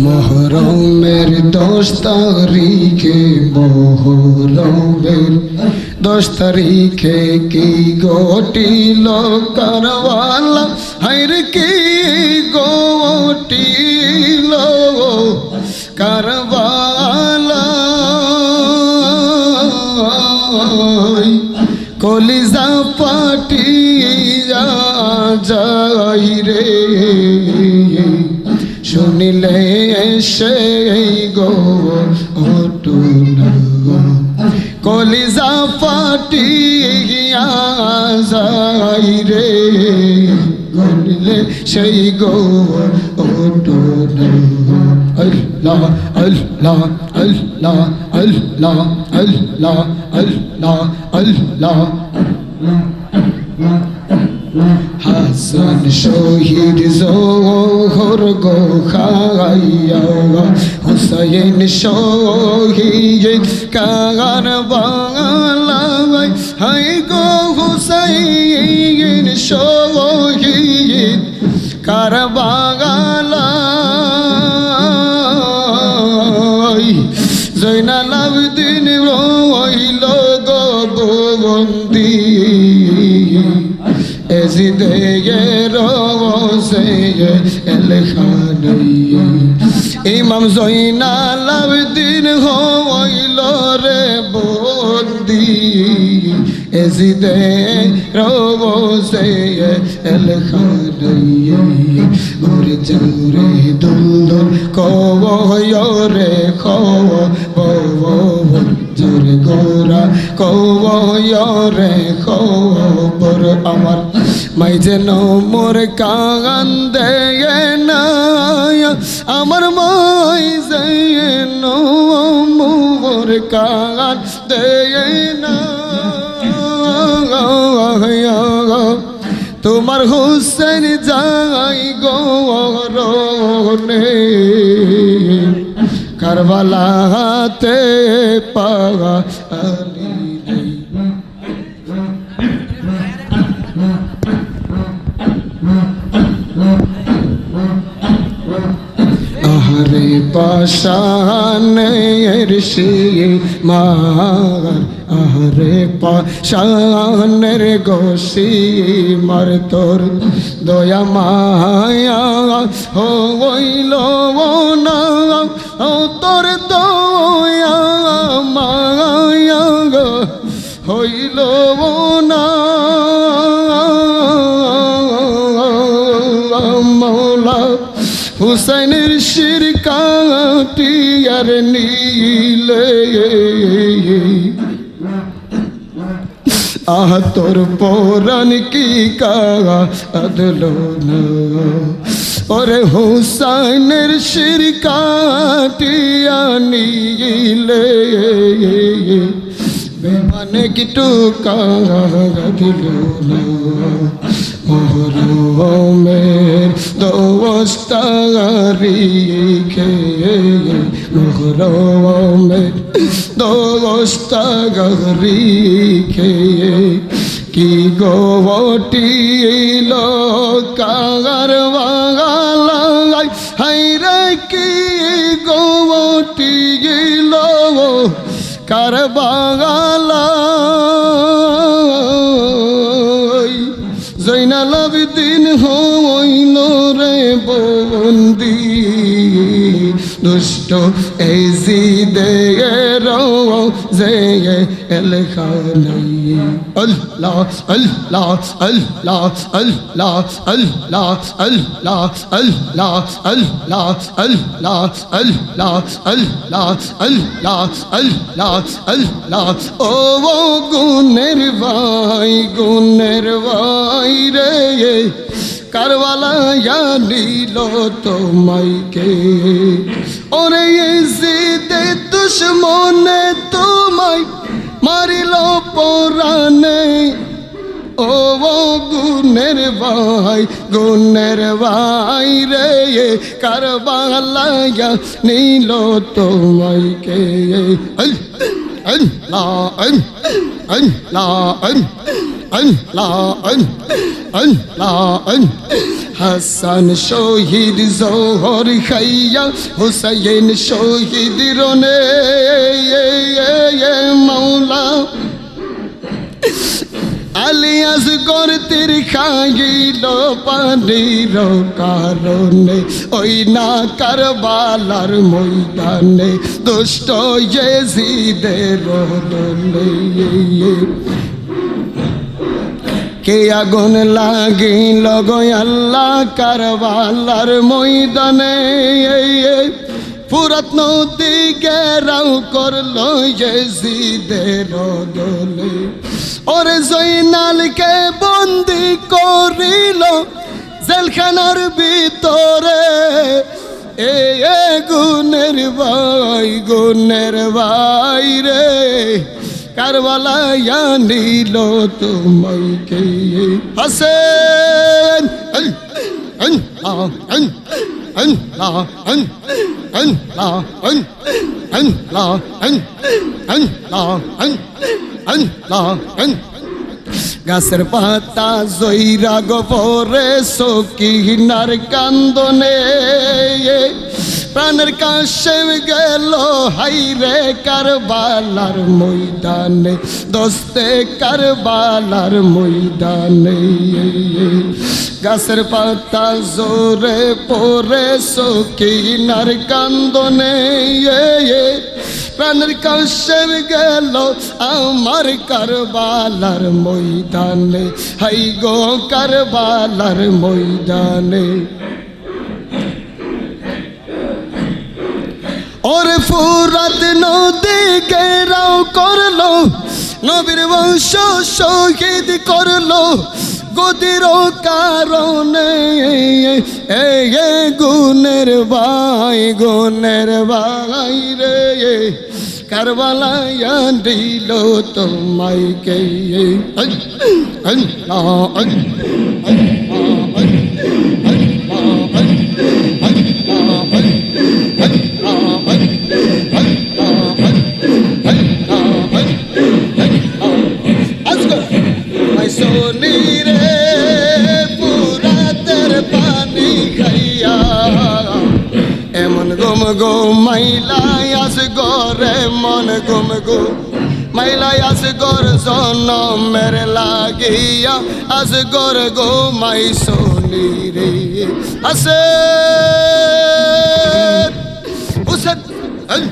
মহরমের দশ তারিখে মহরমের দশ তারিখে কি গটিল কারওয়ালা? হাইর কি গটিল কারওয়ালা? কলিজা পাটিয়া যাই রে। শুনিলে সেই গো কলিজা পাটিয়া যাই রে শুনিলে সেই গো অটুনা আল্লাহ আল্লাহ আল্লাহ আল্লাহ আল্লাহ আল্লাহ আল্লাহ হাসান শহীদ জোহর গো খাইয়া হুসাইন শহীদ কার বাংলায় হাই গো হুসাইন শহীদ কার বাংলায় জৈনাল আবদিন রইল গো বন্দি يزيدي روسي الخاني امام زينا لابدين هو الى ربودي يزيدي روسي الخاني مرجوري دندر كويوري রে খবর আমার। মাই যেন মোর কাগান দেয় না, আমার মাই যেন মোর কাগান দেয় না। তোমার হুসেন যাই গরনে, কারবালাতে পাওয়া পাশানের মার আহারে পাশানের গোসি মার তোর দয়া মায়া হইল না, তোর দয়া মায়া হইল না। মৌলা শির কাটিয়ার নীলে আহ, তোর পরাণ কি কাদল ওরে হুসাইনের শির কাটিয়া নীলে বেমানে কিটু কাদিল না? গুরু মের দোস্তারি কে গুরু মের দোস্তারি কে কি গোটিল কাগার বাগালাই হাইরে কি গোটিল কার বাগাল হইল রে বন্দি দুষ্ট এই জিদে যে এল খানাই আল্লাহ আল্লাহ আল্লাহ আল্লাহ আল্লাহ আল্লাহ আল্লাহ আল্লাহ আল্লাহ আল্লাহ আল্লাহ আল্লাহ আল্লাহ আল্লাহ ও গুনের ভাই গুনের ভাই আর নিল তোমাইকে ওরে জিতে দুশ্মনে তোমায়, মারিল পরানে ও গুণের ভাই গুণের ভাই রে কারবালায়া নীল তোমাইকে লা লা লা হাসান শহীদ জোহর খাইয়া হুসাইন শহীদ রনে মাওলা। আলিয়াস গর্তের খাইল পানির কারণে, ওই না কারবালার ময়দানে, দুষ্ট জেজিদের দলে কে আগুন লাগিল গো আল্লাহ কারবালার ময়দানে। ফুরত নদী গেরাও করল জেজিদের দলে। ওরে জৈনালকে বন্দি করিল জেলখানার ভিতরে। এ গুনের ভাই গুনের ভাই রে। কারবালায়া নিল তোমাকে হাসেন গাছের পাতা জৈরা গোবরে সকিনার কান্দনে প্রাণের কাশে গেল, হাইরে কারবালার ময়দানে, দোস্তে কারবালার ময়দানে। গাছের পাতা জোরে পরে সকিনার কান্দনে। প্রাণের কাশের গেল আমার কারবালার ময়দানে, হাই গো কারবালার ময়দানে। ওরে ফুরাত নদী গেরাও করল, নবীর বংশ শহীদ করল। গদির কারণে এ গুনের ভাই গুনের ভাই রে। কারবালায়া দিল তোমায় কে। গুম গো মাইলাই আস গরে মন গুম গো মাইলাই আস গর জন মেরে লাগিয়া আস গর গো মাই সোনি রে আসে উসত আন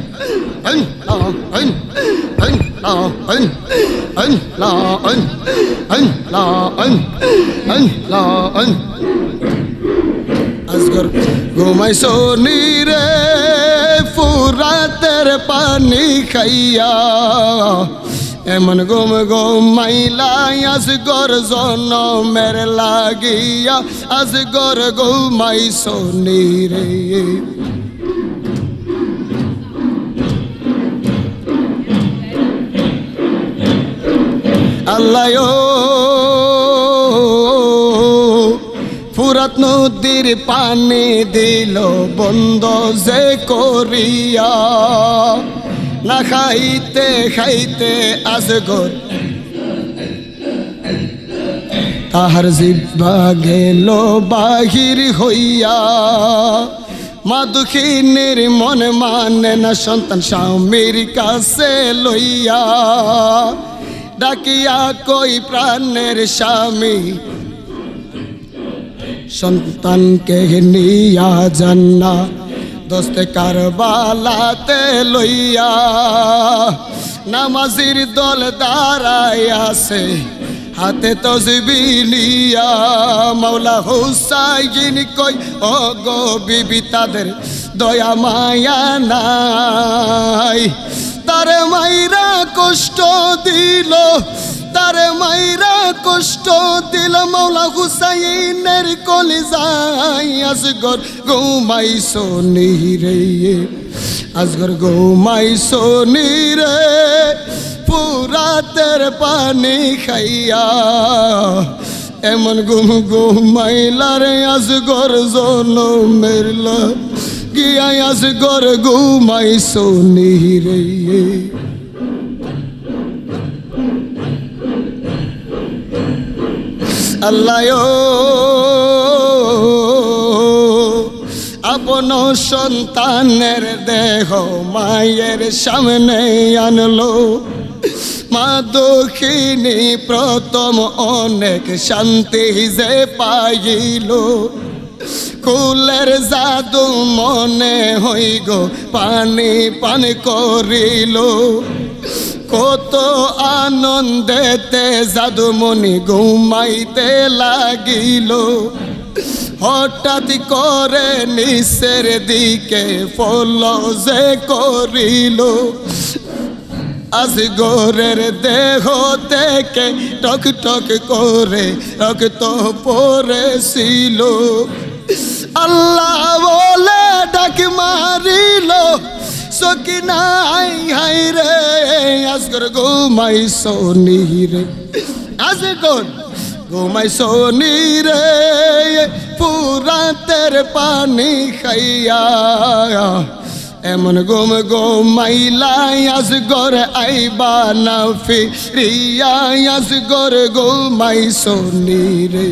আন আন আন আন আন লা আন আন লা আন আন লা আন আজগর ঘুমাই সোনি রে ফুরাতের পানি খাইয়া। এমন গুম গুম মাইলাই আসগর জন মের লাগিয়া আসগর ঘুমাই সোনি রে আল্লাহ ফুরাত নদীর পানি দিল বন্ধ যে করিয়া। না খাইতে খাইতে আজগর তাহার জিব্বা গেল বাহির হইয়া। মা দুঃখিনীর মন মানে না সন্তান স্বামীর কাছে লইয়া। ডাকিয়া কই প্রাণের স্বামী সন্তানকে নিয়া জান্না, দোস্তে কারবালাতে লইয়া নামাজির দল দাঁড়ায় আছে, হাতে তসবি নিয়া। মৌলা হুসাইন কই ও গো বিবি তাদের দয়া মায়া নাই। তারে মাইরা কষ্ট দিল তারে মাইরা কষ্ট দিল মৌলা হুসাইনের কলিজাই আসগর ঘুমাই সোনি রে। আসগর ঘুমাই সোনি রে। পুরাতের পানি খাইয়া এমন গুম ঘুমাইলা রে আসগর জনমের গিয়া আসগর ঘুমাই সোনি রে। আল্লাহ আপন সন্তানের দেহ মায়ের সামনে আনলো। মা দক্ষিণী প্রথম অনেক শান্তি যে পাইল। কুলের জাদু মনে হই গো পানি পান করিল। কত আনন্দেতে জাদুমণি ঘুমাইতে লাগিল। হঠাৎ করে নিচের দিকে ফল যে করিল। আজ গোরের দেহ থেকে টক টক করে রক্ত পড়েছিল। আল্লাহ বলে ডাক মারিল সকিনা হাই হাই রে, আজগর ঘুমাই সোনি রে। আজগর ঘুমাই সোনি রে, পুরা তের পানি খাইয়া। এমন গুম গোমাইলাই আজ গর আইবা না ফিরিয়া। আজ গর গোমাই সোনি রে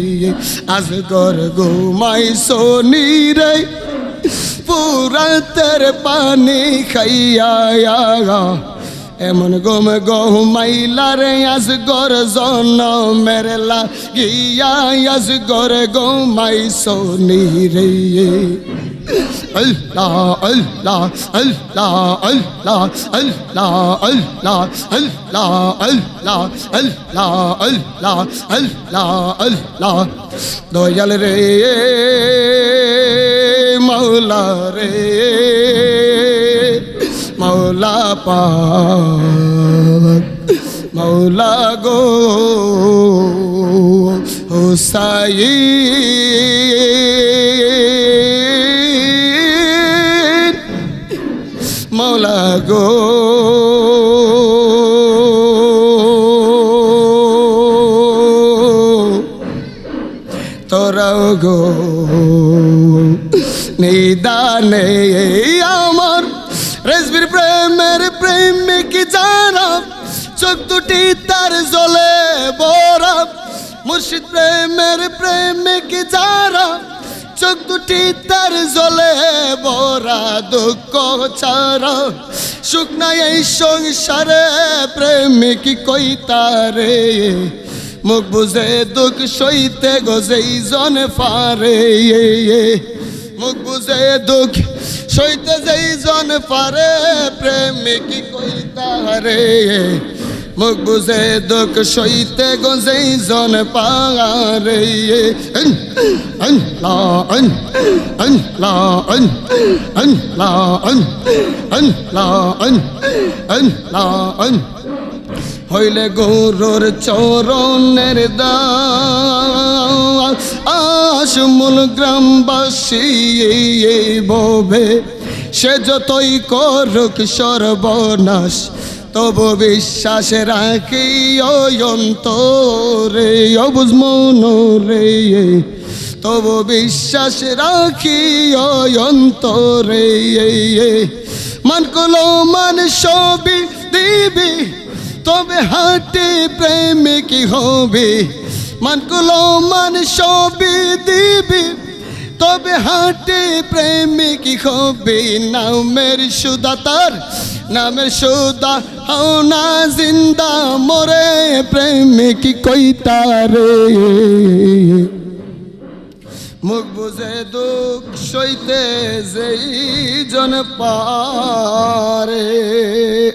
আজ গর গোমাই সোনি রে। পুরা তের পানি খাইয়া এমন গম গমাইলার আজ গর জন মেরলা গিয়া আজ গর গমাই সোনি রে আল্লাহ আল্লাহ আল্লাহ আল্লাহ আল্লাহ আল্লাহ আল্লাহ আল্লাহ আল্লাহ আল্লাহ আল্লাহ আল্লাহ দয়াল রে মৌলা রে মৌলা পাক মৌলা গো হুসাইন মৌলা গো তোরাও গো নিদানে আমার রেসবির প্রেমের প্রেমিক যারা, চোখ দুটি তার জলে বরা মুর্শিদ প্রেমের প্রেমিক যারা, চোখ দুটি তার জলে বরা দুঃখ ছাড়া। শুকনা এই সংসারে, প্রেমিক কই তারে? মুখ বুঝে দুঃখ সইতে গজেই জন ফারে মুখ বুঝে দুঃখ, সইতে যেই জন পারে, প্রেমিক কইতারে মুখ বুঝে দুঃখ, সইতে গোজেই জন পারে أن لا أن أن لا أن أن لا أن أن لا أن أن لا أن হইলে গৌরর চরণের দাসমূল গ্রামবাসী ববে সে যতই করুক সর্বনাশ, তবু বিশ্বাস রাখি অন্তরে, অবুজ মনোরে। তবু বিশ্বাস রাখি অন্তরে। মান কলো মান সবই দিবি। তবে হাটে প্রেমে কি হবে? মানগুলো মান সবে দিবি। তবে হাটে প্রেমে কি হবে? নামের সুদা তার, নামের সুদা হও না জিন্দা। মরে প্রেমে কি কই তারে? মুখ বুঝে দুঃখ সইতে যেই জন পায়